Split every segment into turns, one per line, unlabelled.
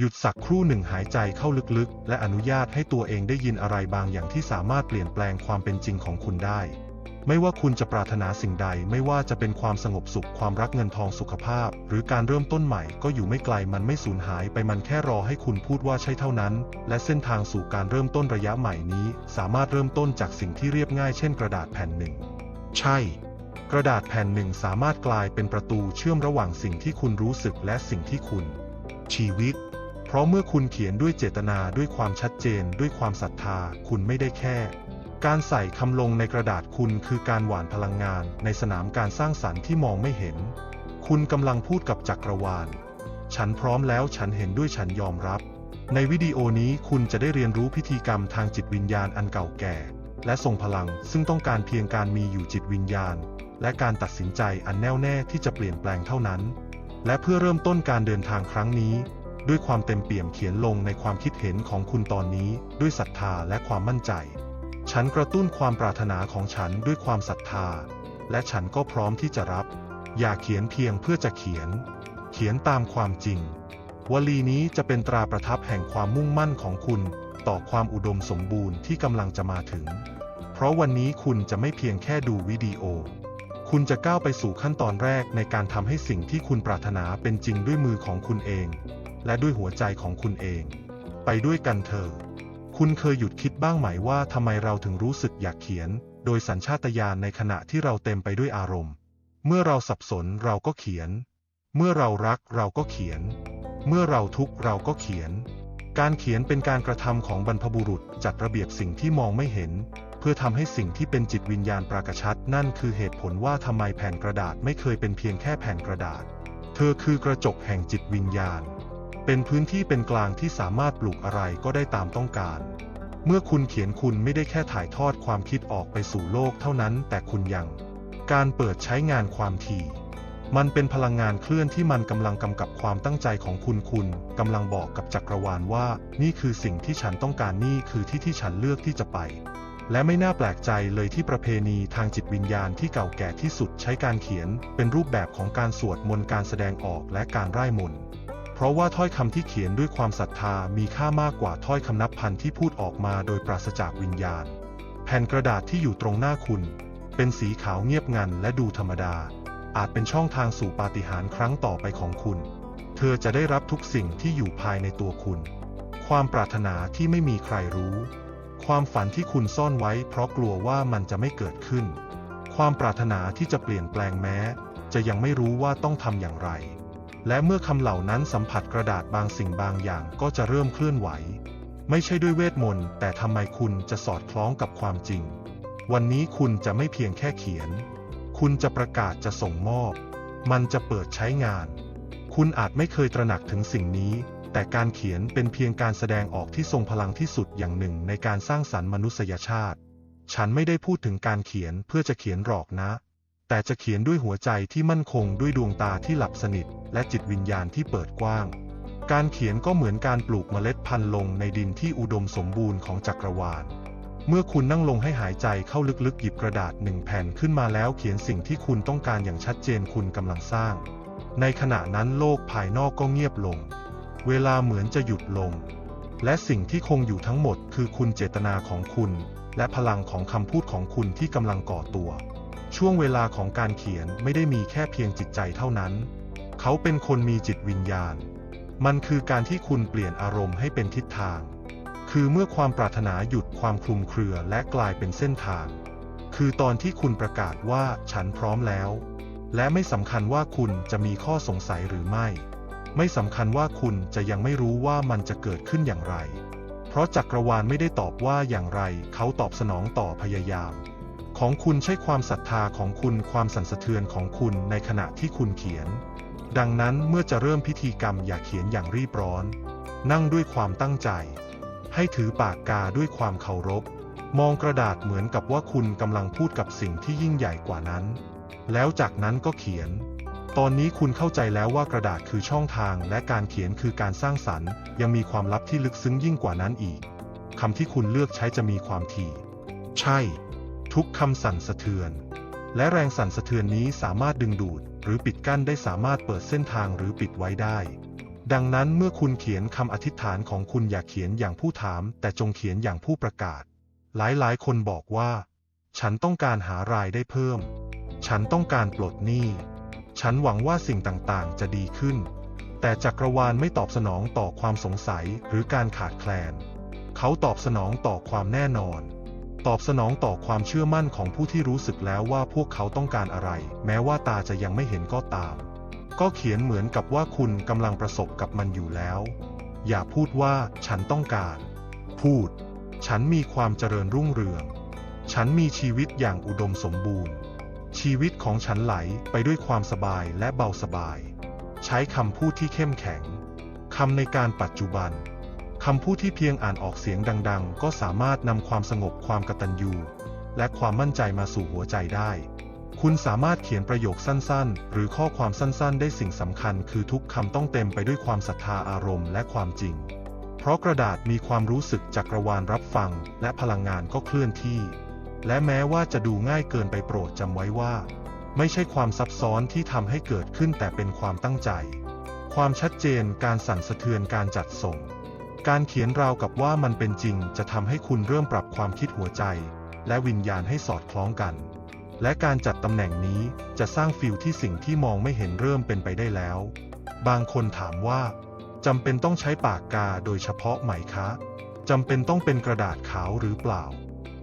หยุดสักครู่หนึ่งหายใจเข้าลึกๆ และอนุญาตให้ตัวเองได้ยินอะไรบางอย่างที่สามารถเปลี่ยนแปลงความเป็นจริงของคุณได้ ไม่ว่าคุณจะปรารถนาสิ่งใดไม่ว่าจะเป็นความสงบสุขความรักเงินทองสุขภาพ หรือการเริ่มต้นใหม่ก็อยู่ไม่ไกลมันไม่สูญหายไปมันแค่รอให้คุณพูดว่าใช่เท่านั้น และเส้นทางสู่การเริ่มต้นระยะใหม่นี้ สามารถเริ่มต้นจากสิ่งที่เรียบง่ายเช่นกระดาษแผ่นหนึ่ง ใช่กระดาษแผ่นหนึ่งสามารถกลายเป็นประตูเชื่อมระหว่างสิ่งที่คุณรู้สึกและสิ่งที่คุณ ชีวิต เพราะเมื่อคุณเขียนด้วยเจตนาด้วยความชัดเจนด้วยความศรัทธาคุณไม่ได้แค่ การใส่คำลงในกระดาษคุณคือการหว่านพลังงานในสนามการสร้างสรรค์ที่มองไม่เห็น คุณกำลังพูดกับจักรวาล ฉันพร้อมแล้วฉันเห็นด้วยฉันยอมรับ ในวิดีโอนี้คุณจะได้เรียนรู้พิธีกรรมทางจิตวิญญาณอันเก่าแก่ และทรงพลังซึ่งต้องการเพียงการมีอยู่จิตวิญญาณ และการตัดสินใจอันแน่วแน่ที่จะเปลี่ยนแปลงเท่านั้น และเพื่อเริ่มต้นการเดินทางครั้งนี้ ด้วยความเต็มเปี่ยมเขียนลงในความคิดเห็นของคุณตอนนี้ด้วยศรัทธาและความมั่นใจ ฉันกระตุ้นความปรารถนาของฉันด้วยความศรัทธา และฉันก็พร้อมที่จะรับ อย่าเขียนเพียงเพื่อจะเขียน เขียนตามความจริง วลีนี้จะเป็นตราประทับแห่งความมุ่งมั่นของคุณต่อความอุดมสมบูรณ์ที่กำลังจะมาถึง เพราะวันนี้คุณจะไม่เพียงแค่ดูวิดีโอ คุณจะก้าวไปสู่ขั้นตอนแรกในการทำให้สิ่งที่คุณปรารถนาเป็นจริงด้วยมือของคุณเอง และด้วยหัวใจของคุณเอง ไปด้วยกันเถอะคุณเคยหยุดคิดบ้างไหมว่าทำไมเราถึงรู้สึกอยากเขียน โดยสัญชาตญาณในขณะที่เราเต็มไปด้วยอารมณ์ เมื่อเราสับสนเราก็เขียน เมื่อเรารักเราก็เขียน เมื่อเราทุกข์เราก็เขียน การเขียนเป็นการกระทำของบรรพบุรุษจัดระเบียบสิ่งที่มองไม่เห็น เพื่อทำให้สิ่งที่เป็นจิตวิญญาณปรากฏชัด นั่นคือเหตุผลว่าทำไมแผ่นกระดาษไม่เคยเป็นเพียงแค่แผ่นกระดาษ เธอคือกระจกแห่งจิตวิญญาณ เป็นพื้นที่เป็นกลางที่สามารถปลูกอะไรก็ได้ตามต้องการ เมื่อคุณเขียนคุณไม่ได้แค่ถ่ายทอดความคิดออกไปสู่โลกเท่านั้น แต่คุณยัง การเปิดใช้งานความถี่มันเป็นพลังงานเคลื่อนที่มันกำลังกำกับความตั้งใจของคุณคุณกำลังบอกกับจักรวาลว่า นี่คือสิ่งที่ฉันต้องการนี่คือที่ที่ฉันเลือกที่จะไป และไม่น่าแปลกใจเลยที่ประเพณีทางจิตวิญญาณที่เก่าแก่ที่สุดใช้การเขียน เป็นรูปแบบของการสวดมนต์การแสดงออกและการร่ายมนต์เพราะว่าถ้อยคำที่เขียนด้วยความศรัทธามีค่ามากกว่าถ้อยคำนับพันที่พูดออกมาโดยปราศจากวิญญาณ แผ่นกระดาษที่อยู่ตรงหน้าคุณ เป็นสีขาวเงียบงันและดูธรรมดา อาจเป็นช่องทางสู่ปาฏิหาริย์ครั้งต่อไปของคุณ เธอจะได้รับทุกสิ่งที่อยู่ภายในตัวคุณ ความปรารถนาที่ไม่มีใครรู้ ความฝันที่คุณซ่อนไว้เพราะกลัวว่ามันจะไม่เกิดขึ้น ความปรารถนาที่จะเปลี่ยนแปลงแม้ จะยังไม่รู้ว่าต้องทำอย่างไร และเมื่อคำเหล่านั้นสัมผัสกระดาษบางสิ่งบางอย่างก็จะเริ่มเคลื่อนไหว ไม่ใช่ด้วยเวทมนต์แต่ทำไมคุณจะสอดคล้องกับความจริง วันนี้คุณจะไม่เพียงแค่เขียน คุณจะประกาศจะส่งมอบ มันจะเปิดใช้งาน คุณอาจไม่เคยตระหนักถึงสิ่งนี้ แต่การเขียนเป็นเพียงการแสดงออกที่ทรงพลังที่สุดอย่างหนึ่งในการสร้างสรรค์มนุษยชาติ ฉันไม่ได้พูดถึงการเขียนเพื่อจะเขียนหรอกนะ แต่จะเขียนด้วยหัวใจที่มั่นคงด้วยดวงตาที่หลับสนิท และจิตวิญญาณที่เปิดกว้าง การเขียนก็เหมือนการปลูกเมล็ดพันธุ์ลงในดินที่อุดมสมบูรณ์ของจักรวาล เมื่อคุณนั่งลงให้หายใจเข้าลึกๆหยิบกระดาษหนึ่งแผ่นขึ้นมาแล้วเขียนสิ่งที่คุณต้องการอย่างชัดเจนคุณกำลังสร้าง ในขณะนั้นโลกภายนอกก็เงียบลง เวลาเหมือนจะหยุดลง และสิ่งที่คงอยู่ทั้งหมดคือคุณเจตนาของคุณ และพลังของคำพูดของคุณที่กำลังก่อตัว ช่วงเวลาของการเขียนไม่ได้มีแค่เพียงจิตใจเท่านั้น เขาเป็นคนมีจิตวิญญาณ มันคือการที่คุณเปลี่ยนอารมณ์ให้เป็นทิศทาง คือเมื่อความปรารถนาหยุดความคลุมเครือและกลายเป็นเส้นทาง คือตอนที่คุณประกาศว่าฉันพร้อมแล้ว และไม่สำคัญว่าคุณจะมีข้อสงสัยหรือไม่ ไม่สำคัญว่าคุณจะยังไม่รู้ว่ามันจะเกิดขึ้นอย่างไร เพราะจักรวาลไม่ได้ตอบว่าอย่างไร เขาตอบสนองต่อพยายาม ของคุณใช่ความศรัทธาของคุณความสั่นสะเทือนของคุณในขณะที่คุณเขียน ดังนั้นเมื่อจะเริ่มพิธีกรรมอย่าเขียนอย่างรีบร้อน นั่งด้วยความตั้งใจ ให้ถือปากกาด้วยความเคารพ มองกระดาษเหมือนกับว่าคุณกำลังพูดกับสิ่งที่ยิ่งใหญ่กว่านั้น แล้วจากนั้นก็เขียน ตอนนี้คุณเข้าใจแล้วว่ากระดาษคือช่องทางและการเขียนคือการสร้างสรรค์ ยังมีความลับที่ลึกซึ้งยิ่งกว่านั้นอีกคำที่คุณเลือกใช้จะมีความถี่ ใช่ ทุกคำสั่นสะเทือน และแรงสั่นสะเทือนนี้สามารถดึงดูด หรือปิดกั้นได้สามารถเปิดเส้นทางหรือปิดไว้ได้ ดังนั้นเมื่อคุณเขียนคำอธิษฐานของคุณอย่าเขียนอย่างผู้ถาม แต่จงเขียนอย่างผู้ประกาศ หลายๆ คนบอกว่า ฉันต้องการหารายได้เพิ่ม ฉันต้องการปลดหนี้ ฉันหวังว่าสิ่งต่างๆ จะดีขึ้น แต่จักรวาลไม่ตอบสนองต่อความสงสัยหรือการขาดแคลน เขาตอบสนองต่อความแน่นอน ตอบสนองต่อความเชื่อมั่นของผู้ที่รู้สึกแล้วว่าพวกเขาต้องการอะไร แม้ว่าตาจะยังไม่เห็นก็ตาม ก็เขียนเหมือนกับว่าคุณกำลังประสบกับมันอยู่แล้ว อย่าพูดว่าฉันต้องการ พูด ฉันมีความเจริญรุ่งเรือง ฉันมีชีวิตอย่างอุดมสมบูรณ์ ชีวิตของฉันไหลไปด้วยความสบายและเบาสบาย ใช้คำพูดที่เข้มแข็งคำในการปัจจุบันคำพูดที่เพียงอ่านออกเสียงดัง ๆ ก็สามารถนำความสงบความกตัญญูและความมั่นใจมาสู่หัวใจได้ คุณสามารถเขียนประโยคสั้นๆ หรือข้อความสั้นๆ ได้สิ่งสำคัญ คือทุกคำต้องเต็มไปด้วยความศรัทธาอารมณ์และความจริง เพราะกระดาษมีความรู้สึกจักรวาลรับฟัง และพลังงานก็เคลื่อนที่ และแม้ว่าจะดูง่ายเกินไปโปรดจำไว้ว่า ไม่ใช่ความซับซ้อนที่ทำให้เกิดขึ้นแต่เป็นความตั้งใจ ความชัดเจนการสั่นสะเทือนการจัดส่ง การเขียนราวกับว่ามันเป็นจริงจะทำให้คุณเริ่มปรับความคิดหัวใจ และวิญญาณให้สอดคล้องกัน และการจัดตำแหน่งนี้จะสร้างฟิลที่สิ่งที่มองไม่เห็นเริ่มเป็นไปได้แล้ว บางคนถามว่าจำเป็นต้องใช้ปากกาโดยเฉพาะไหมคะจำเป็นต้องเป็นกระดาษขาวหรือเปล่า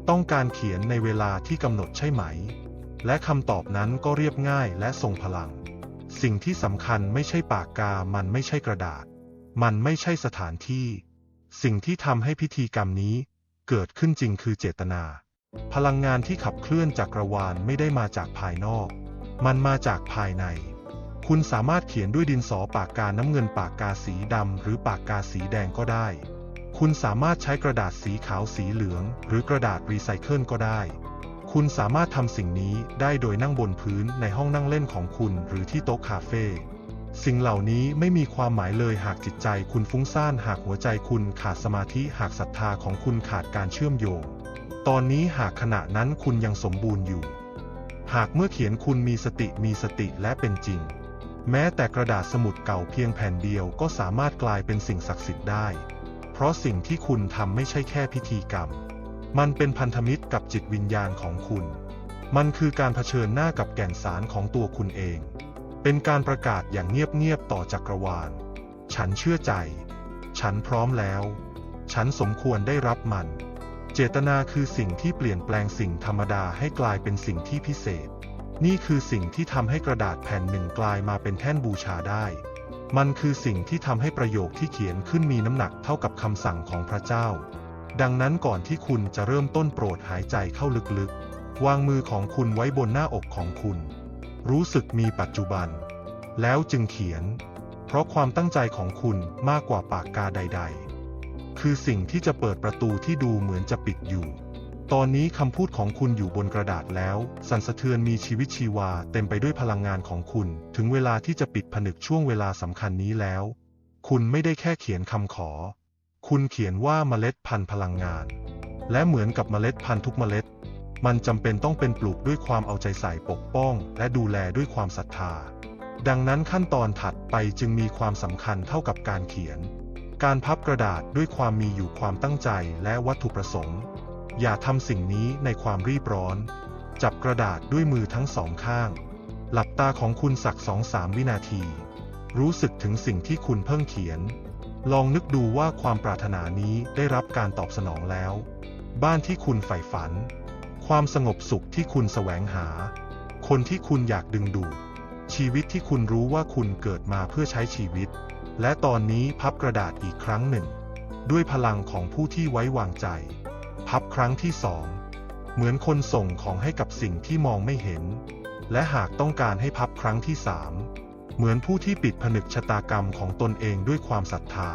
ต้องการเขียนในเวลาที่กำหนดใช่ไหม และคำตอบนั้นก็เรียบง่ายและทรงพลัง สิ่งที่สำคัญไม่ใช่ปากกา มันไม่ใช่กระดาษ มันไม่ใช่สถานที่ สิ่งที่ทำให้พิธีกรรมนี้เกิดขึ้นจริงคือเจตนา พลังงานที่ขับเคลื่อนจากกระวาลไม่ได้มาจากภายนอก มันมาจากภายใน คุณสามารถเขียนด้วยดินสอปากกาน้ำเงินปากกาสีดำหรือปากกาสีแดงก็ได้ คุณสามารถใช้กระดาษสีขาวสีเหลือง หรือกระดาษรีไซเคิลก็ได้ คุณสามารถทำสิ่งนี้ได้โดยนั่งบนพื้นในห้องนั่งเล่นของคุณหรือที่โต๊ะคาเฟ่สิ่งเหล่านี้ไม่มีความหมายเลยหากจิตใจคุณฟุ้งซ่านหากหัวใจคุณขาดสมาธิหากศรัทธาของคุณขาดการเชื่อมโยง ตอนนี้หากขณะนั้นคุณยังสมบูรณ์อยู่ หากเมื่อเขียนคุณมีสติมีสติและเป็นจริง แม้แต่กระดาษสมุดเก่าเพียงแผ่นเดียวก็สามารถกลายเป็นสิ่งศักดิ์สิทธิ์ได้ เพราะสิ่งที่คุณทำไม่ใช่แค่พิธีกรรม มันเป็นพันธมิตรกับจิตวิญญาณของคุณ มันคือการเผชิญหน้ากับแก่นสารของตัวคุณเอง เป็นการประกาศอย่างเงียบๆต่อจักรวาล ฉันเชื่อใจ ฉันพร้อมแล้ว ฉันสมควรได้รับมัน เจตนาคือสิ่งที่เปลี่ยนแปลงสิ่งธรรมดาให้กลายเป็นสิ่งที่พิเศษ นี่คือสิ่งที่ทำให้กระดาษแผ่นหนึ่งกลายมาเป็นแท่นบูชาได้ มันคือสิ่งที่ทำให้ประโยคที่เขียนขึ้นมีน้ำหนักเท่ากับคำสั่งของพระเจ้า ดังนั้นก่อนที่คุณจะเริ่มต้นโปรดหายใจเข้าลึกๆ วางมือของคุณไว้บนหน้าอกของคุณ รู้สึกมีปัจจุบัน แล้วจึงเขียน เพราะความตั้งใจของคุณมากกว่าปากกาใด ๆ คือสิ่งที่จะเปิดประตูที่ดูเหมือนจะปิดอยู่ ตอนนี้คำพูดของคุณอยู่บนกระดาษแล้ว สั่นสะเทือนมีชีวิตชีวาเต็มไปด้วยพลังงานของคุณ ถึงเวลาที่จะปิดผนึกช่วงเวลาสำคัญนี้แล้ว คุณไม่ได้แค่เขียนคำขอ คุณเขียนว่าเมล็ดพันธุ์พลังงาน และเหมือนกับเมล็ดพันธุ์ทุกเมล็ด มันจำเป็นต้องเป็นปลูกด้วยความเอาใจใส่ปกป้อง และดูแลด้วยความศรัทธา ดังนั้นขั้นตอนถัดไปจึงมีความสำคัญเท่ากับการเขียน การพับกระดาษด้วยความมีอยู่ความตั้งใจและวัตถุประสงค์ อย่าทำสิ่งนี้ในความรีบร้อน จับกระดาษด้วยมือทั้งสองข้าง หลับตาของคุณสักสองสามวินาที รู้สึกถึงสิ่งที่คุณเพิ่งเขียน ลองนึกดูว่าความปรารถนานี้ได้รับการตอบสนองแล้ว บ้านที่คุณใฝ่ฝัน ความสงบสุขที่คุณแสวงหา คนที่คุณอยากดึงดูดชีวิตที่คุณรู้ว่าคุณเกิดมาเพื่อใช้ชีวิต และตอนนี้พับกระดาษอีกครั้งหนึ่ง ด้วยพลังของผู้ที่ไว้วางใจ พับครั้งที่สองเหมือนคนส่งของให้กับสิ่งที่มองไม่เห็น และหากต้องการให้พับครั้งที่สามเหมือนผู้ที่ปิดผนึกชะตากรรมของตนเองด้วยความศรัทธา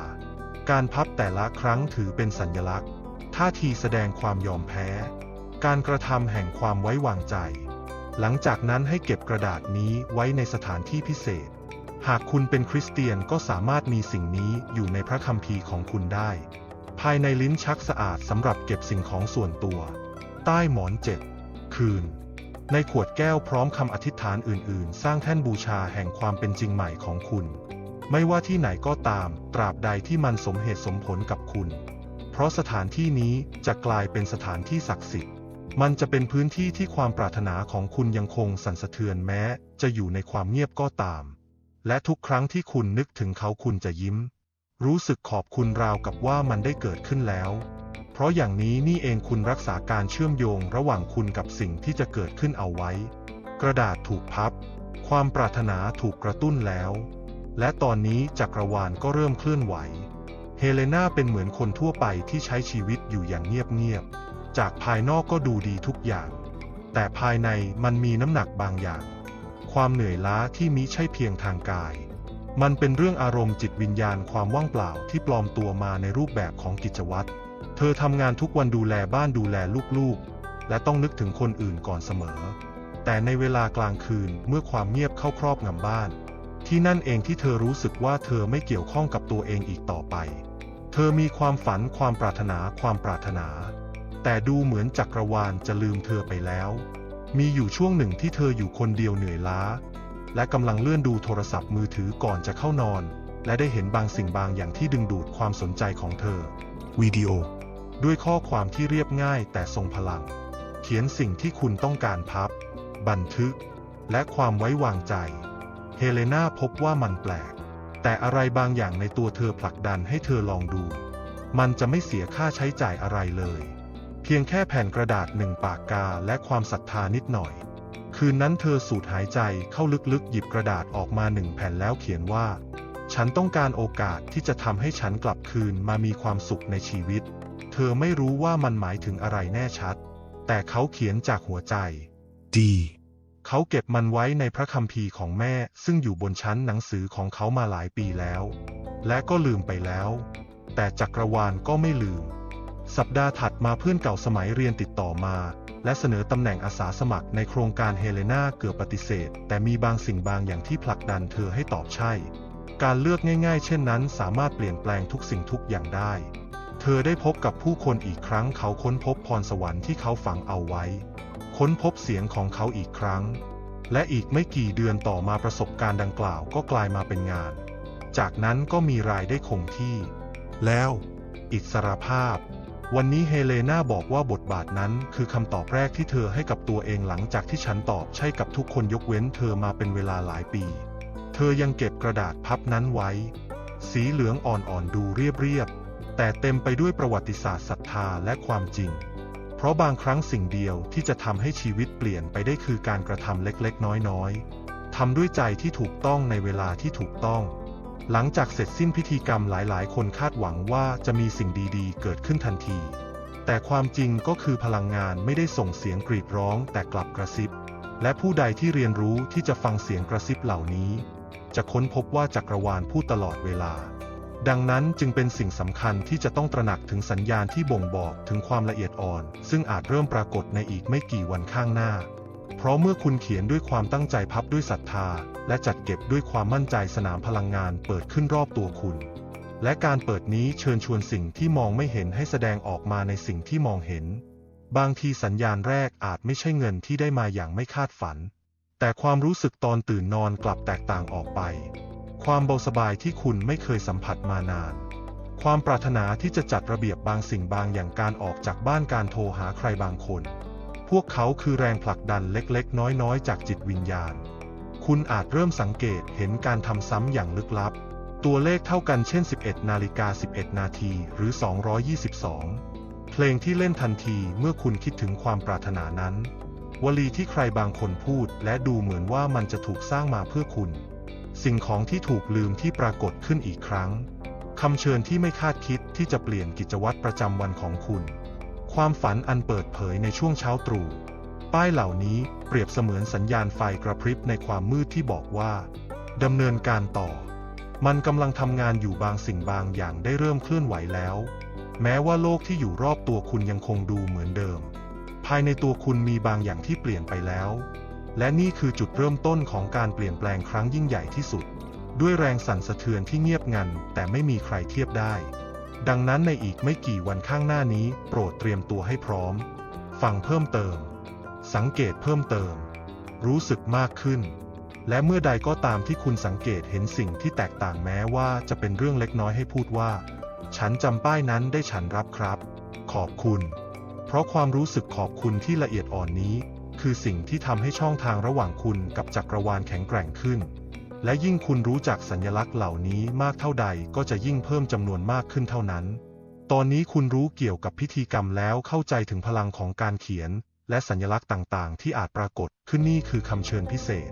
การพับแต่ละครั้งถือเป็นสัญลักษณ์ท่าทีแสดงความยอมแพ้ การกระทำแห่งความไว้วางใจ หลังจากนั้นให้เก็บกระดาษนี้ไว้ในสถานที่พิเศษ หากคุณเป็นคริสเตียนก็สามารถมีสิ่งนี้อยู่ในพระคัมภีร์ของคุณได้ ภายในลิ้นชักสะอาดสำหรับเก็บสิ่งของส่วนตัว ใต้หมอนเจ็ดคืน ในขวดแก้วพร้อมคำอธิษฐานอื่น ๆ สร้างแท่นบูชาแห่งความเป็นจริงใหม่ของคุณ ไม่ว่าที่ไหนก็ตาม ตราบใดที่มันสมเหตุสมผลกับคุณ เพราะสถานที่นี้จะกลายเป็นสถานที่ศักดิ์สิทธิ์ มันจะเป็นพื้นที่ที่ความปรารถนาของคุณยังคงสั่นสะเทือนแม้ จะอยู่ในความเงียบก็ตาม และทุกครั้งที่คุณนึกถึงเขาคุณจะยิ้ม รู้สึกขอบคุณราวกับว่ามันได้เกิดขึ้นแล้ว เพราะอย่างนี้นี่เองคุณรักษาการเชื่อมโยงระหว่างคุณกับสิ่งที่จะเกิดขึ้นเอาไว้ กระดาษถูกพับ ความปรารถนาถูกกระตุ้นแล้ว และตอนนี้จักรวาลก็เริ่มเคลื่อนไหว เฮเลนาเป็นเหมือนคนทั่วไปที่ใช้ชีวิตอยู่อย่างเงียบๆ จากภายนอกก็ดูดีทุกอย่าง แต่ภายในมันมีน้ำหนักบางอย่าง ความเหนื่อยล้าที่มิใช่เพียงทางกาย มันเป็นเรื่องอารมณ์จิตวิญญาณความว่างเปล่าที่ปลอมตัวมาในรูปแบบของกิจวัตร เธอทำงานทุกวันดูแลบ้านดูแลลูกๆ และต้องนึกถึงคนอื่นก่อนเสมอ แต่ในเวลากลางคืนเมื่อความเงียบเข้าครอบงำบ้าน ที่นั่นเองที่เธอรู้สึกว่าเธอไม่เกี่ยวข้องกับตัวเองอีกต่อไป เธอมีความฝันความปรารถนาความปรารถนา แต่ดูเหมือนจักรวาลจะลืมเธอไปแล้ว มีอยู่ช่วงหนึ่งที่เธออยู่คนเดียวเหนื่อยล้า และกำลังเลื่อนดูโทรศัพท์มือถือก่อนจะเข้านอน และได้เห็นบางสิ่งบางอย่างที่ดึงดูดความสนใจของเธอ วิดีโอ ด้วยข้อความที่เรียบง่ายแต่ทรงพลัง เขียนสิ่งที่คุณต้องการพับ บันทึก และความไว้วางใจ เฮเลนาพบว่ามันแปลก แต่อะไรบางอย่างในตัวเธอผลักดันให้เธอลองดู มันจะไม่เสียค่าใช้จ่ายอะไรเลย เพียงแค่แผ่นกระดาษหนึ่งปากกาและความศรัทธานิดหน่อย คืนนั้นเธอสูดหายใจเข้าลึกๆ หยิบกระดาษออกมาหนึ่งแผ่นแล้วเขียนว่า ฉันต้องการโอกาสที่จะทำให้ฉันกลับคืนมามีความสุขในชีวิต เธอไม่รู้ว่ามันหมายถึงอะไรแน่ชัด แต่เขาเขียนจากหัวใจ ดี เขาเก็บมันไว้ในพระคัมภีร์ของแม่ ซึ่งอยู่บนชั้นหนังสือของเขามาหลายปีแล้ว และก็ลืมไปแล้ว แต่จักรวาลก็ไม่ลืม สัปดาห์ถัดมาเพื่อนเก่าสมัยเรียนติดต่อมา และเสนอตำแหน่งอาสาสมัครในโครงการเฮเลนาเกือบปฏิเสธ แต่มีบางสิ่งบางอย่างที่ผลักดันเธอให้ตอบใช่ การเลือกง่ายๆ เช่นนั้นสามารถเปลี่ยนแปลงทุกสิ่งทุกอย่างได้ เธอได้พบกับผู้คนอีกครั้งเขาค้นพบพรสวรรค์ที่เขาฝังเอาไว้ ค้นพบเสียงของเขาอีกครั้ง และอีกไม่กี่เดือนต่อมาประสบการณ์ดังกล่าวก็กลายมาเป็นงาน จากนั้นก็มีรายได้คงที่ แล้ว อิสรภาพ วันนี้เฮเลนาบอกว่าบทบาทนั้นคือคำตอบแรกที่เธอให้กับตัวเองหลังจากที่ฉันตอบใช่กับทุกคนยกเว้นเธอมาเป็นเวลาหลายปี เธอยังเก็บกระดาษพับนั้นไว้ สีเหลืองอ่อนๆดูเรียบๆ แต่เต็มไปด้วยประวัติศาสตร์ศรัทธาและความจริง เพราะบางครั้งสิ่งเดียวที่จะทำให้ชีวิตเปลี่ยนไปได้คือการกระทำเล็กๆ น้อยๆทำด้วยใจที่ถูกต้องในเวลาที่ถูกต้อง หลังจากเสร็จสิ้นพิธีกรรมหลายๆ คนคาดหวังว่าจะมีสิ่งดีๆ เกิดขึ้นทันที แต่ความจริงก็คือพลังงานไม่ได้ส่งเสียงกรีดร้องแต่กลับกระซิบ และผู้ใดที่เรียนรู้ที่จะฟังเสียงกระซิบเหล่านี้ จะค้นพบว่าจักรวาลพูดตลอดเวลา ดังนั้นจึงเป็นสิ่งสำคัญที่จะต้องตระหนักถึงสัญญาณที่บ่งบอกถึงความละเอียดอ่อน ซึ่งอาจเริ่มปรากฏในอีกไม่กี่วันข้างหน้า เพราะเมื่อคุณเขียนด้วยความตั้งใจพับด้วยศรัทธา และจัดเก็บด้วยความมั่นใจสนามพลังงานเปิดขึ้นรอบตัวคุณ และการเปิดนี้เชิญชวนสิ่งที่มองไม่เห็นให้แสดงออกมาในสิ่งที่มองเห็น บางทีสัญญาณแรกอาจไม่ใช่เงินที่ได้มาอย่างไม่คาดฝัน แต่ความรู้สึกตอนตื่นนอนกลับแตกต่างออกไป ความเบาสบายที่คุณไม่เคยสัมผัสมานานความปรารถนาที่จะจัดระเบียบ บางสิ่งบางอย่างการออกจากบ้านการโทรหาใครบางคน พวกเขาคือแรงผลักดันเล็กๆ น้อยๆ จากจิตวิญญาณ คุณอาจเริ่มสังเกตเห็นการทำซ้ำอย่างลึกลับ ตัวเลขเท่ากันเช่น 11 นาฬิกา 11 นาที หรือ 222 เพลงที่เล่นทันทีเมื่อคุณคิดถึงความปรารถนานั้น วลีที่ใครบางคนพูดและดูเหมือนว่ามันจะถูกสร้างมาเพื่อคุณ สิ่งของที่ถูกลืมที่ปรากฏขึ้นอีกครั้งคำเชิญที่ไม่คาดคิดที่จะเปลี่ยนกิจวัตรประจำวันของคุณ ความฝันอันเปิดเผยในช่วงเช้าตรู่ ป้ายเหล่านี้เปรียบเสมือนสัญญาณไฟกระพริบในความมืดที่บอกว่าดำเนินการต่อ มันกำลังทำงานอยู่บางสิ่งบางอย่างได้เริ่มเคลื่อนไหวแล้ว แม้ว่าโลกที่อยู่รอบตัวคุณยังคงดูเหมือนเดิม ภายในตัวคุณมีบางอย่างที่เปลี่ยนไปแล้ว และนี่คือจุดเริ่มต้นของการเปลี่ยนแปลงครั้งยิ่งใหญ่ที่สุด ด้วยแรงสั่นสะเทือนที่เงียบงันแต่ไม่มีใครเทียบได้ ดังนั้นในอีกไม่กี่วันข้างหน้านี้โปรดเตรียมตัวให้พร้อม ฟังเพิ่มเติม สังเกตเพิ่มเติม รู้สึกมากขึ้น และเมื่อใดก็ตามที่คุณสังเกตเห็นสิ่งที่แตกต่างแม้ว่าจะเป็นเรื่องเล็กน้อยให้พูดว่า ฉันจำป้ายนั้นได้ฉันรับครับ ขอบคุณ เพราะความรู้สึกขอบคุณที่ละเอียดอ่อนนี้ คือสิ่งที่ทำให้ช่องทางระหว่างคุณกับจักรวาลแข็งแกร่งขึ้น และยิ่งคุณรู้จักสัญลักษณ์เหล่านี้มากเท่าใดก็จะยิ่งเพิ่มจำนวนมากขึ้นเท่านั้น ตอนนี้คุณรู้เกี่ยวกับพิธีกรรมแล้วเข้าใจถึงพลังของการเขียน และสัญลักษณ์ต่างๆ ที่อาจปรากฏขึ้นนี่คือคำเชิญพิเศษ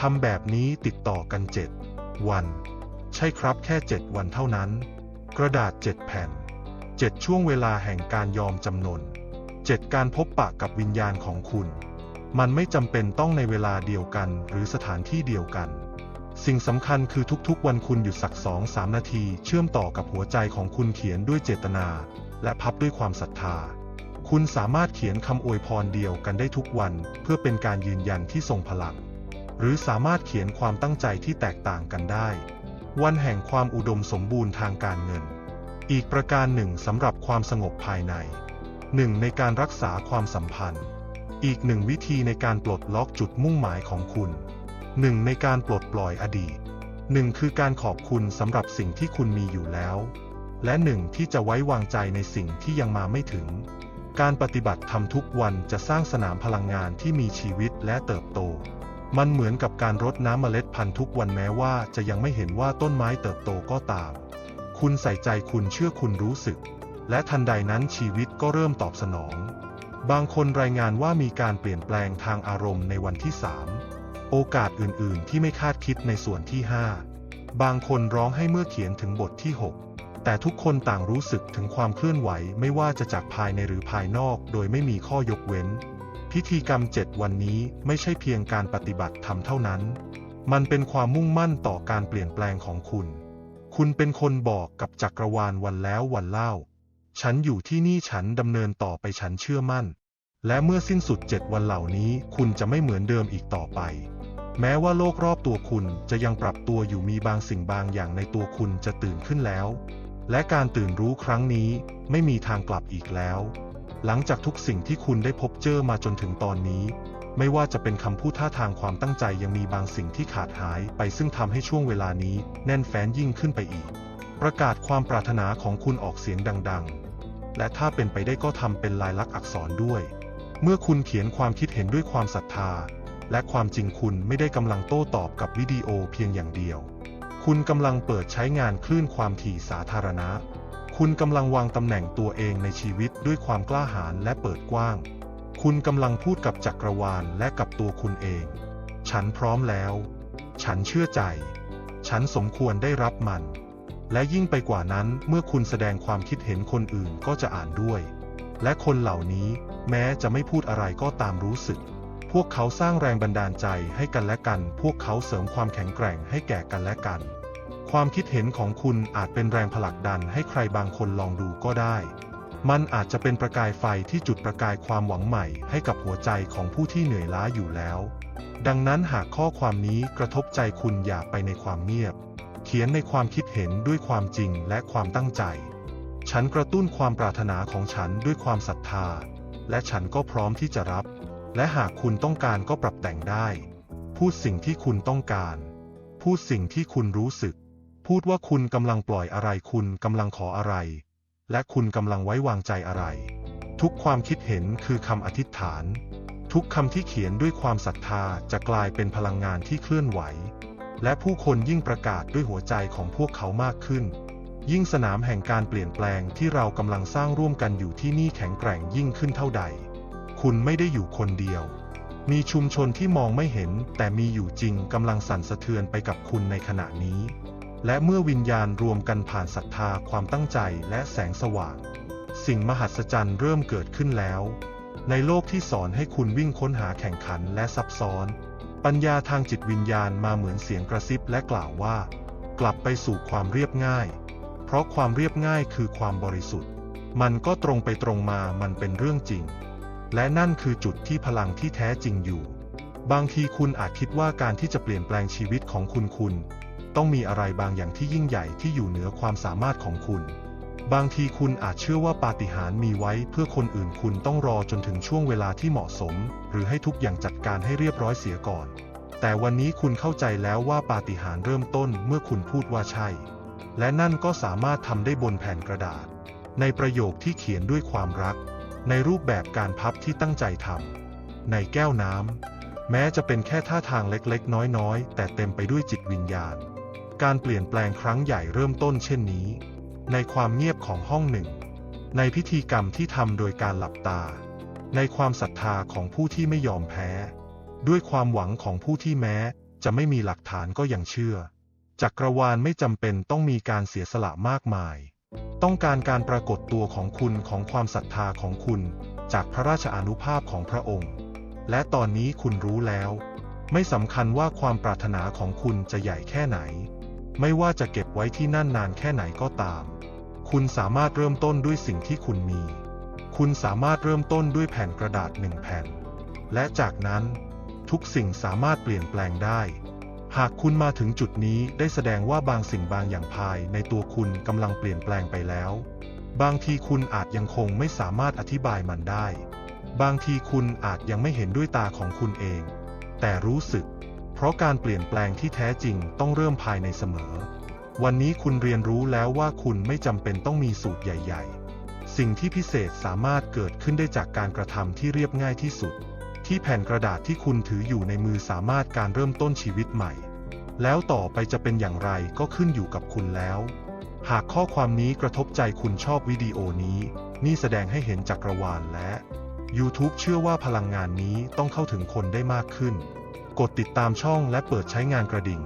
ทำแบบนี้ติดต่อกัน 7 วัน ใช่ครับแค่ 7 วันเท่านั้น กระดาษ 7 แผ่น 7 ช่วงเวลาแห่งการยอมจำนน 7 การพบปะกับวิญญาณของคุณ มันไม่จำเป็นต้องในเวลาเดียวกันหรือสถานที่เดียวกัน สิ่งสำคัญคือทุกๆ วันคุณหยุดสักสองสามนาที เชื่อมต่อกับหัวใจของคุณเขียนด้วยเจตนา และพับด้วยความศรัทธา คุณสามารถเขียนคำอวยพรเดียวกันได้ทุกวัน เพื่อเป็นการยืนยันที่ทรงพลัง หรือสามารถเขียนความตั้งใจที่แตกต่างกันได้ วันแห่งความอุดมสมบูรณ์ทางการเงิน อีกประการหนึ่งสำหรับความสงบภายในหนึ่งในการรักษาความสัมพันธ์ อีกหนึ่งวิธีในการปลดล็อกจุดมุ่งหมายของคุณ หนึ่งในการปลดปล่อยอดีตหนึ่งคือการขอบคุณสำหรับสิ่งที่คุณมีอยู่แล้ว และหนึ่งที่จะไว้วางใจในสิ่งที่ยังมาไม่ถึง การปฏิบัติทำทุกวันจะสร้างสนามพลังงานที่มีชีวิตและเติบโต มันเหมือนกับการรดน้ำเมล็ดพันธุ์ทุกวันแม้ว่าจะยังไม่เห็นว่าต้นไม้เติบโตก็ตาม คุณใส่ใจคุณเชื่อคุณรู้สึก และทันใดนั้นชีวิตก็เริ่มตอบสนอง บางคนรายงานว่ามีการเปลี่ยนแปลงทางอารมณ์ในวันที่3 โอกาสอื่นๆ ที่ไม่คาดคิดในส่วนที่ 5 บางคนร้องให้เมื่อเขียนถึงบทที่ 6 แต่ทุกคนต่างรู้สึกถึงความเคลื่อนไหวไม่ว่าจะจากภายในหรือภายนอกโดยไม่มีข้อยกเว้น พิธีกรรม 7 วันนี้ไม่ใช่เพียงการปฏิบัติทำเท่านั้น มันเป็นความมุ่งมั่นต่อการเปลี่ยนแปลงของคุณ คุณเป็นคนบอกกับจักรวาลวันแล้ววันเล่า ฉันอยู่ที่นี่ฉันดำเนินต่อไปฉันเชื่อมั่น และเมื่อสิ้นสุดเจ็ดวันเหล่านี้คุณจะไม่เหมือนเดิมอีกต่อไป แม้ว่าโลกรอบตัวคุณจะยังปรับตัวอยู่มีบางสิ่งบางอย่างในตัวคุณจะตื่นขึ้นแล้ว และการตื่นรู้ครั้งนี้ไม่มีทางกลับอีกแล้ว หลังจากทุกสิ่งที่คุณได้พบเจอมาจนถึงตอนนี้ ไม่ว่าจะเป็นคำพูดท่าทางความตั้งใจยังมีบางสิ่งที่ขาดหายไปซึ่งทำให้ช่วงเวลานี้แน่นแฟ้นยิ่งขึ้นไปอีก ประกาศความปรารถนาของคุณออกเสียงดัง ๆ และถ้าเป็นไปได้ก็ทำเป็นลายลักษณ์อักษรด้วย เมื่อคุณเขียนความคิดเห็นด้วยความศรัทธา และความจริงคุณไม่ได้กำลังโต้ตอบกับวิดีโอเพียงอย่างเดียว คุณกำลังเปิดใช้งานคลื่นความถี่สาธารณะ คุณกำลังวางตำแหน่งตัวเองในชีวิตด้วยความกล้าหาญและเปิดกว้าง คุณกำลังพูดกับจักรวาลและกับตัวคุณเอง ฉันพร้อมแล้ว ฉันเชื่อใจ ฉันสมควรได้รับมัน และยิ่งไปกว่านั้นเมื่อคุณแสดงความคิดเห็นคนอื่นก็จะอ่านด้วย และคนเหล่านี้แม้จะไม่พูดอะไรก็ตามรู้สึก พวกเขาสร้างแรงบันดาลใจให้กันและกัน พวกเขาเสริมความแข็งแกร่งให้แก่กันและกัน ความคิดเห็นของคุณอาจเป็นแรงผลักดันให้ใครบางคนลองดูก็ได้ มันอาจจะเป็นประกายไฟที่จุดประกายความหวังใหม่ให้กับหัวใจของผู้ที่เหนื่อยล้าอยู่แล้ว ดังนั้นหากข้อความนี้กระทบใจคุณอย่าไปในความเงียบ เขียนในความคิดเห็นด้วยความจริงและความตั้งใจ ฉันกระตุ้นความปรารถนาของฉันด้วยความศรัทธา และฉันก็พร้อมที่จะรับ และหากคุณต้องการก็ปรับแต่งได้ พูดสิ่งที่คุณต้องการ พูดสิ่งที่คุณรู้สึก พูดว่าคุณกำลังปล่อยอะไร คุณกำลังขออะไร และคุณกำลังไว้วางใจอะไร ทุกความคิดเห็นคือคำอธิษฐาน ทุกคำที่เขียนด้วยความศรัทธาจะกลายเป็นพลังงานที่เคลื่อนไหว และผู้คนยิ่งประกาศด้วยหัวใจของพวกเขามากขึ้น ยิ่งสนามแห่งการเปลี่ยนแปลงที่เรากำลังสร้างร่วมกันอยู่ที่นี่แข็งแกร่งยิ่งขึ้นเท่าใด คุณไม่ได้อยู่คนเดียว มีชุมชนที่มองไม่เห็น แต่มีอยู่จริงกำลังสั่นสะเทือนไปกับคุณในขณะนี้ และเมื่อวิญญาณรวมกันผ่านศรัทธาความตั้งใจและแสงสว่าง สิ่งมหัศจรรย์เริ่มเกิดขึ้นแล้ว ในโลกที่สอนให้คุณวิ่งค้นหาแข่งขันและซับซ้อน ปัญญาทางจิตวิญญาณมาเหมือนเสียงกระซิบและกล่าวว่า กลับไปสู่ความเรียบง่าย เพราะความเรียบง่ายคือความบริสุทธิ์ มันก็ตรงไปตรงมามันเป็นเรื่องจริง และนั่นคือจุดที่พลังที่แท้จริงอยู่ บางทีคุณอาจคิดว่าการที่จะเปลี่ยนแปลงชีวิตของคุณคุณ ต้องมีอะไรบางอย่างที่ยิ่งใหญ่ที่อยู่เหนือความสามารถของคุณ บางทีคุณอาจเชื่อว่าปาฏิหาริย์มีไว้เพื่อคนอื่นคุณต้องรอจนถึงช่วงเวลาที่เหมาะสม หรือให้ทุกอย่างจัดการให้เรียบร้อยเสียก่อน แต่วันนี้คุณเข้าใจแล้วว่าปาฏิหาริย์เริ่มต้นเมื่อคุณพูดว่าใช่ และนั่นก็สามารถทำได้บนแผ่นกระดาษ ในประโยคที่เขียนด้วยความรัก ในรูปแบบการพับที่ตั้งใจทำในแก้วน้ำแม้จะเป็นแค่ท่าทางเล็กๆ น้อยๆ แต่เต็มไปด้วยจิตวิญญาณ การเปลี่ยนแปลงครั้งใหญ่เริ่มต้นเช่นนี้ ในความเงียบของห้องหนึ่ง ในพิธีกรรมที่ทำโดยการหลับตา ในความศรัทธาของผู้ที่ไม่ยอมแพ้ ด้วยความหวังของผู้ที่แม้จะไม่มีหลักฐานก็ยังเชื่อ จักรวาลไม่จำเป็นต้องมีการเสียสละมากมาย ต้องการการปรากฏตัวของคุณของความศรัทธาของคุณ จากพระราชอานุภาพของพระองค์ และตอนนี้คุณรู้แล้ว ไม่สำคัญว่าความปรารถนาของคุณจะใหญ่แค่ไหน ไม่ว่าจะเก็บไว้ที่นั่นนานแค่ไหนก็ตาม คุณสามารถเริ่มต้นด้วยสิ่งที่คุณมี คุณสามารถเริ่มต้นด้วยแผ่นกระดาษหนึ่งแผ่น และจากนั้นทุกสิ่งสามารถเปลี่ยนแปลงได้ หากคุณมาถึงจุดนี้ได้แสดงว่าบางสิ่งบางอย่างภายในตัวคุณกำลังเปลี่ยนแปลงไปแล้ว บางทีคุณอาจยังคงไม่สามารถอธิบายมันได้ บางทีคุณอาจยังไม่เห็นด้วยตาของคุณเอง แต่รู้สึก เพราะการเปลี่ยนแปลงที่แท้จริงต้องเริ่มภายในเสมอ วันนี้คุณเรียนรู้แล้วว่าคุณไม่จำเป็นต้องมีสูตรใหญ่ ๆ สิ่งที่พิเศษสามารถเกิดขึ้นได้จากการกระทำที่เรียบง่ายที่สุด ที่แผ่นกระดาษที่คุณถืออยู่ในมือสามารถการเริ่มต้นชีวิตใหม่ แล้วต่อไปจะเป็นอย่างไรก็ขึ้นอยู่กับคุณแล้ว หากข้อความนี้กระทบใจคุณชอบวิดีโอนี้ นี่แสดงให้เห็นจักรวาลและ YouTube เชื่อว่าพลังงานนี้ต้องเข้าถึงคนได้มากขึ้น กดติดตามช่องและเปิดใช้งานกระดิ่ง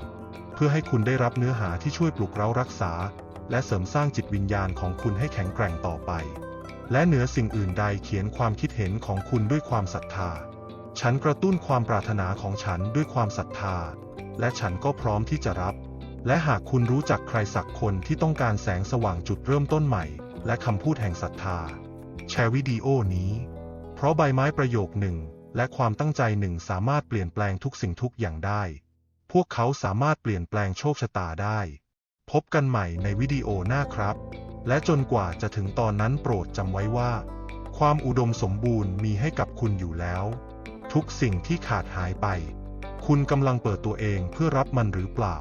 เพื่อให้คุณได้รับเนื้อหาที่ช่วยปลุกเร้ารักษา และเสริมสร้างจิตวิญญาณของคุณให้แข็งแกร่งต่อไป และเหนือสิ่งอื่นใดเขียนความคิดเห็นของคุณด้วยความศรัทธา ฉันกระตุ้นความปรารถนาของฉันด้วยความศรัทธา และฉันก็พร้อมที่จะรับ และหากคุณรู้จักใครสักคนที่ต้องการแสงสว่างจุดเริ่มต้นใหม่ และคำพูดแห่งศรัทธา แชร์วิดีโอนี้ เพราะใบไม้ประโยคหนึ่งและความตั้งใจหนึ่งสามารถเปลี่ยนแปลงทุกสิ่งทุกอย่างได้ พวกเขาสามารถเปลี่ยนแปลงโชคชะตาได้ พบกันใหม่ในวิดีโอหน้าครับ และจนกว่าจะถึงตอนนั้นโปรดจำไว้ว่า ความอุดมสมบูรณ์มีให้กับคุณอยู่แล้ว ทุกสิ่งที่ขาดหายไป คุณกำลังเปิดตัวเองเพื่อรับมันหรือเปล่า